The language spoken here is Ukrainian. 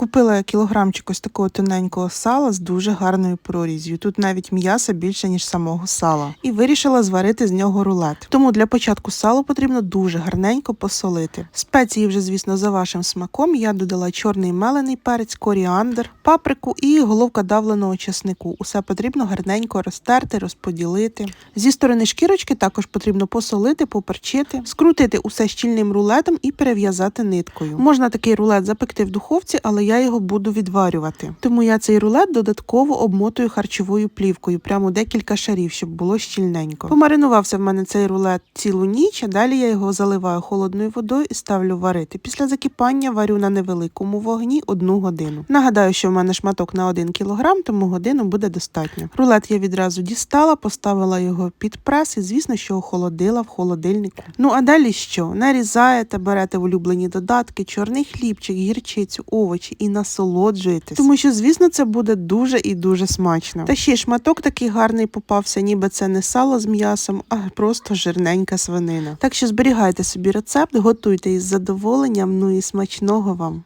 Купила я кілограмчик ось такого тоненького сала з дуже гарною проріз'ю. Тут навіть м'яса більше, ніж самого сала. І вирішила зварити з нього рулет. Тому для початку салу потрібно дуже гарненько посолити. Спеції вже, звісно, за вашим смаком. Я додала чорний мелений перець, коріандр, паприку і головка давленого чеснику. Усе потрібно гарненько розтерти, розподілити. Зі сторони шкірочки також потрібно посолити, поперчити, скрутити усе щільним рулетом і перев'язати ниткою. Можна такий рулет запекти в духовці, але я його буду відварювати. Тому я цей рулет додатково обмотую харчовою плівкою, прямо декілька шарів, щоб було щільненько. Помаринувався в мене цей рулет цілу ніч, а далі я його заливаю холодною водою і ставлю варити. Після закипання варю на невеликому вогні одну годину. Нагадаю, що в мене шматок на 1 кілограм, тому годину буде достатньо. Рулет я відразу дістала, поставила його під прес і, звісно, що охолодила в холодильнику. Ну а далі що? Нарізаєте, берете улюблені додатки, чорний хлібчик, гірчицю, овочі і насолоджуєтесь. Тому що, звісно, це буде дуже і дуже смачно. Та ще й шматок такий гарний попався, ніби це не сало з м'ясом, а просто жирненька свинина. Так що зберігайте собі рецепт, готуйте із задоволенням, ну і смачного вам.